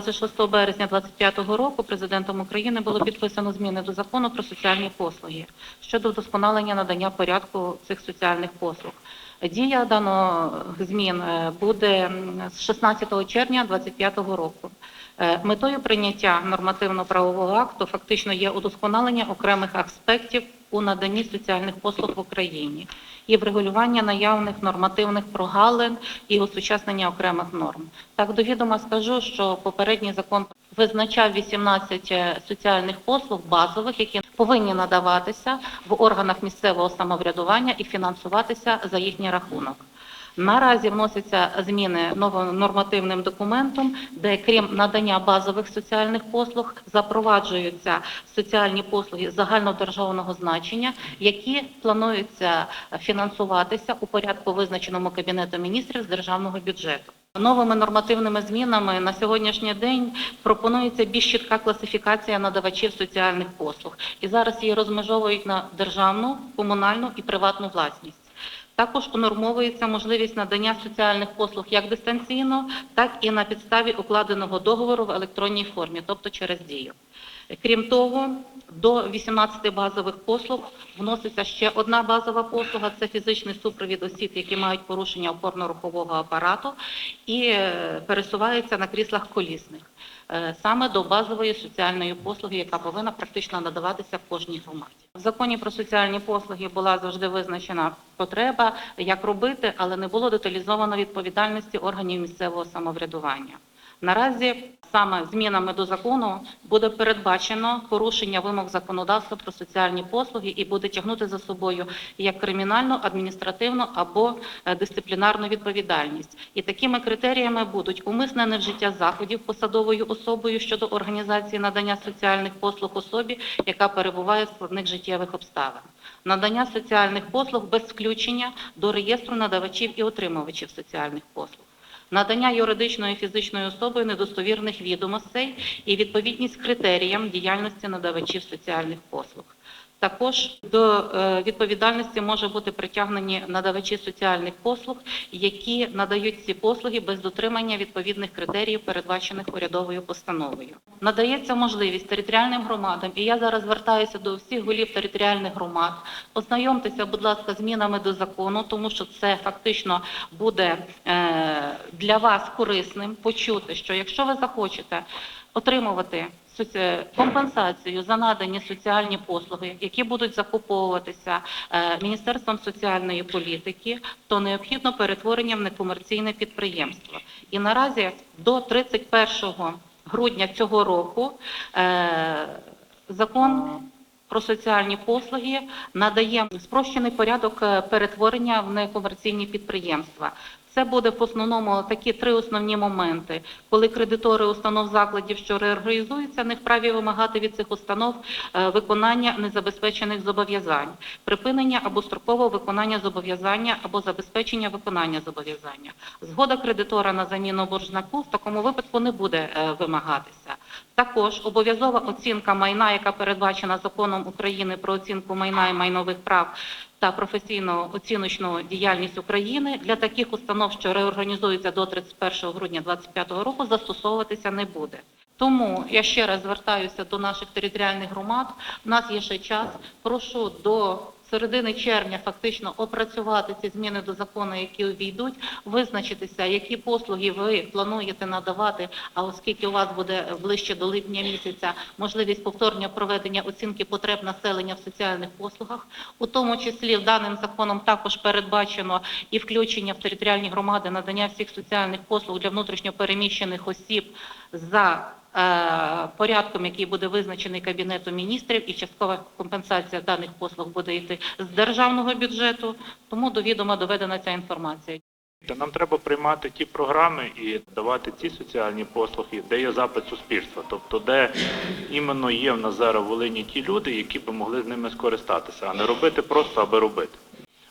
26 березня 2025 року президентом України було підписано зміни до закону про соціальні послуги щодо вдосконалення надання порядку цих соціальних послуг. Дія даних змін е, буде з 16 червня 2025 року. Е, Метою прийняття нормативно-правового акту фактично є удосконалення окремих аспектів у наданні соціальних послуг в Україні і врегулювання наявних нормативних прогалин і осучаснення окремих норм. Так до відома скажу, що попередній закон визначав 18 соціальних послуг базових, які повинні надаватися в органах місцевого самоврядування і фінансуватися за їхній рахунок. Наразі вносяться зміни новим нормативним документом, де крім надання базових соціальних послуг запроваджуються соціальні послуги загальнодержавного значення, які плануються фінансуватися у порядку визначеному Кабінетом міністрів з державного бюджету. Новими нормативними змінами на сьогоднішній день пропонується більш чітка класифікація надавачів соціальних послуг, і зараз її розмежовують на державну, комунальну і приватну власність. Також унормовується можливість надання соціальних послуг як дистанційно, так і на підставі укладеного договору в електронній формі, тобто через дію. Крім того, до 18 базових послуг вноситься ще одна базова послуга це фізичний супровід осіб, які мають порушення опорно-рухового апарату і е, пересуваються на кріслах колісних, е, саме до базової соціальної послуги, яка повинна практично надаватися в кожній громаді. В законі про соціальні послуги була завжди визначена потреба, як робити, але не було деталізовано відповідальності органів місцевого самоврядування. Наразі саме змінами до закону буде передбачено порушення вимог законодавства про соціальні послуги і буде тягнути за собою як кримінальну, адміністративну або е, дисциплінарну відповідальність. І такими критеріями будуть умисне невжиття заходів посадовою особою щодо організації надання соціальних послуг особі, яка перебуває в складних життєвих обставин. Надання соціальних послуг без включення до реєстру надавачів і отримувачів соціальних послуг надання юридичною і фізичною особою недостовірних відомостей і відповідність критеріям діяльності надавачів соціальних послуг. Також до е, відповідальності може бути притягнені надавачі соціальних послуг, які надають ці послуги без дотримання відповідних критеріїв, передбачених урядовою постановою. Надається можливість територіальним громадам, і я зараз звертаюся до всіх голів територіальних громад. Ознайомтеся, будь ласка, змінами до закону, тому що це фактично буде е, для вас корисним почути, що якщо ви захочете отримувати компенсацію за надані соціальні послуги, які будуть закуповуватися е, Міністерством соціальної політики, то необхідно перетворення в некомерційне підприємство. І наразі до 31 грудня цього року е, закон про соціальні послуги надає спрощений порядок е, перетворення в некомерційні підприємства. Це буде в основному такі три основні моменти, коли кредитори установ закладів, що реорганізуються, не вправі вимагати від цих установ е, виконання незабезпечених зобов'язань, припинення або строкового виконання зобов'язання або забезпечення виконання зобов'язання. Згода кредитора на заміну боржнику в такому випадку не буде е, вимагатися. Також обов'язова оцінка майна, яка передбачена законом України про оцінку майна і майнових прав та професійно оціночну діяльність України для таких установ, що реорганізуються до 31 грудня 2025 року, застосовуватися не буде. Тому я ще раз звертаюся до наших територіальних громад. У нас є ще час. Прошу до середини червня фактично опрацювати ці зміни до закону, які увійдуть, визначитися, які послуги ви плануєте надавати. А оскільки у вас буде ближче до липня місяця можливість повторного проведення оцінки потреб населення в соціальних послугах, у тому числі в даним законом також передбачено і включення в територіальні громади надання всіх соціальних послуг для внутрішньо переміщених осіб за порядком, який буде визначений Кабінетом міністрів, і часткова компенсація даних послуг буде йти з державного бюджету. Тому до відома доведена ця інформація. Нам треба приймати ті програми і давати ті соціальні послуги, де є запит суспільства, тобто де іменно є в нас зараз Волині ті люди, які б могли з ними скористатися, а не робити просто, аби робити.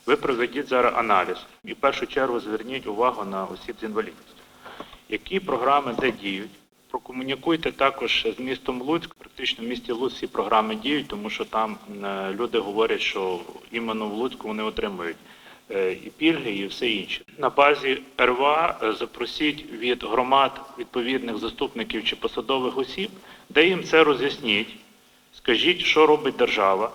Ви проведіть зараз аналіз і в першу чергу зверніть увагу на осіб з інвалідністю. Які програми де діють? Прокомунікуйте також з містом Луцьк. Практично в місті Луцьк всі програми діють, тому що там е, люди говорять, що іменно в Луцьку вони отримують е, і пільги, і все інше. На базі РВА е, запросіть від громад відповідних заступників чи посадових осіб, де їм це роз'ясніть. Скажіть, що робить держава.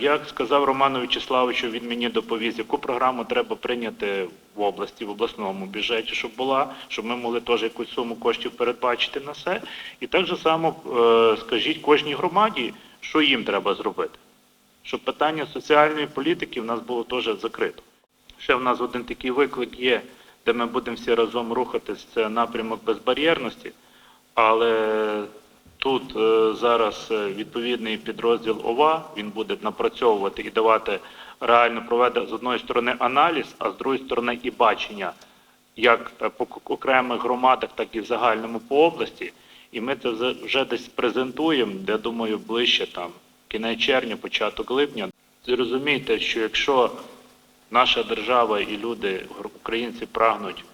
Як сказав Роману Вячеславовичу, він мені доповість, яку програму треба прийняти в області, в обласному бюджеті, щоб була, щоб ми могли теж якусь суму коштів передбачити на це. І так же само е, скажіть кожній громаді, що їм треба зробити, щоб питання соціальної політики в нас було теж закрито. Ще в нас один такий виклик є, де ми будемо всі разом рухатись, це напрямок безбар'єрності, але тут е, зараз е, відповідний підрозділ ОВА, він буде напрацьовувати і давати реально проведе з одної сторони аналіз, а з другої сторони і бачення, як е, по окремих громадах, так і в загальному по області. І ми це вже- десь презентуємо, де думаю, ближче там кінець червня, початок липня. Зрозумійте, що якщо наша держава і люди, українці, прагнуть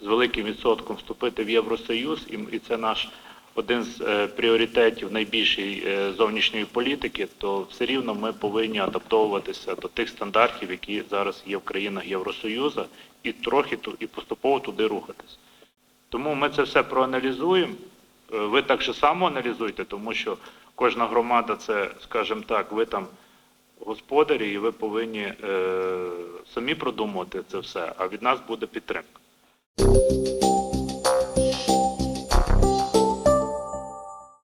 з великим відсотком вступити в Євросоюз, і це наш один з е, пріоритетів найбільшої е, зовнішньої політики, то все рівно ми повинні адаптовуватися до тих стандартів, які зараз є в країнах Євросоюзу, і трохи і поступово туди рухатись. Тому ми це все проаналізуємо. Е, Ви так же само аналізуйте, тому що кожна громада це, скажімо так, ви там господарі, і ви повинні е, самі продумувати це все, а від нас буде підтримка.